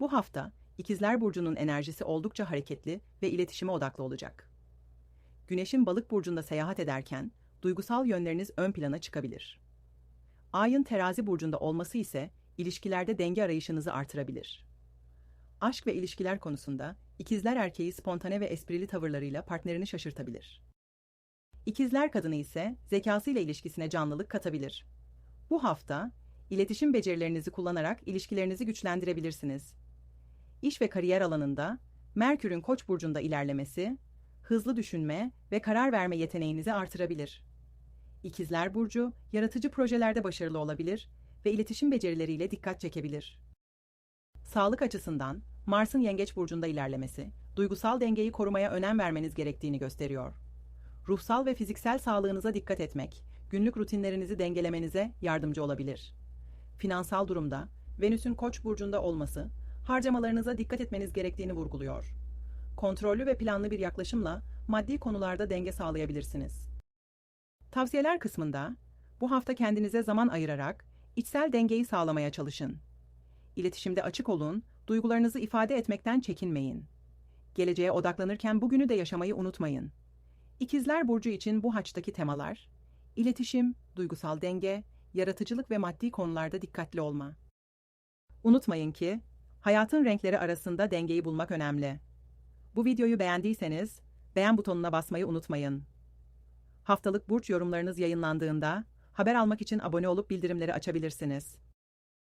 Bu hafta İkizler Burcu'nun enerjisi oldukça hareketli ve iletişime odaklı olacak. Güneşin Balık burcunda seyahat ederken duygusal yönleriniz ön plana çıkabilir. Ayın Terazi burcunda olması ise ilişkilerde denge arayışınızı artırabilir. Aşk ve ilişkiler konusunda ikizler erkeği spontane ve esprili tavırlarıyla partnerini şaşırtabilir. İkizler kadını ise zekasıyla ilişkisine canlılık katabilir. Bu hafta iletişim becerilerinizi kullanarak ilişkilerinizi güçlendirebilirsiniz. İş ve kariyer alanında Merkür'ün Koç burcunda ilerlemesi hızlı düşünme ve karar verme yeteneğinizi artırabilir. İkizler burcu yaratıcı projelerde başarılı olabilir ve iletişim becerileriyle dikkat çekebilir. Sağlık açısından Mars'ın Yengeç burcunda ilerlemesi, duygusal dengeyi korumaya önem vermeniz gerektiğini gösteriyor. Ruhsal ve fiziksel sağlığınıza dikkat etmek, günlük rutinlerinizi dengelemenize yardımcı olabilir. Finansal durumda Venüs'ün Koç burcunda olması, harcamalarınıza dikkat etmeniz gerektiğini vurguluyor. Kontrollü ve planlı bir yaklaşımla maddi konularda denge sağlayabilirsiniz. Tavsiyeler kısmında bu hafta kendinize zaman ayırarak içsel dengeyi sağlamaya çalışın. İletişimde açık olun, duygularınızı ifade etmekten çekinmeyin. Geleceğe odaklanırken bugünü de yaşamayı unutmayın. İkizler Burcu için bu haçtaki temalar, iletişim, duygusal denge, yaratıcılık ve maddi konularda dikkatli olma. Unutmayın ki, hayatın renkleri arasında dengeyi bulmak önemli. Bu videoyu beğendiyseniz, beğen butonuna basmayı unutmayın. Haftalık burç yorumlarınız yayınlandığında, haber almak için abone olup bildirimleri açabilirsiniz.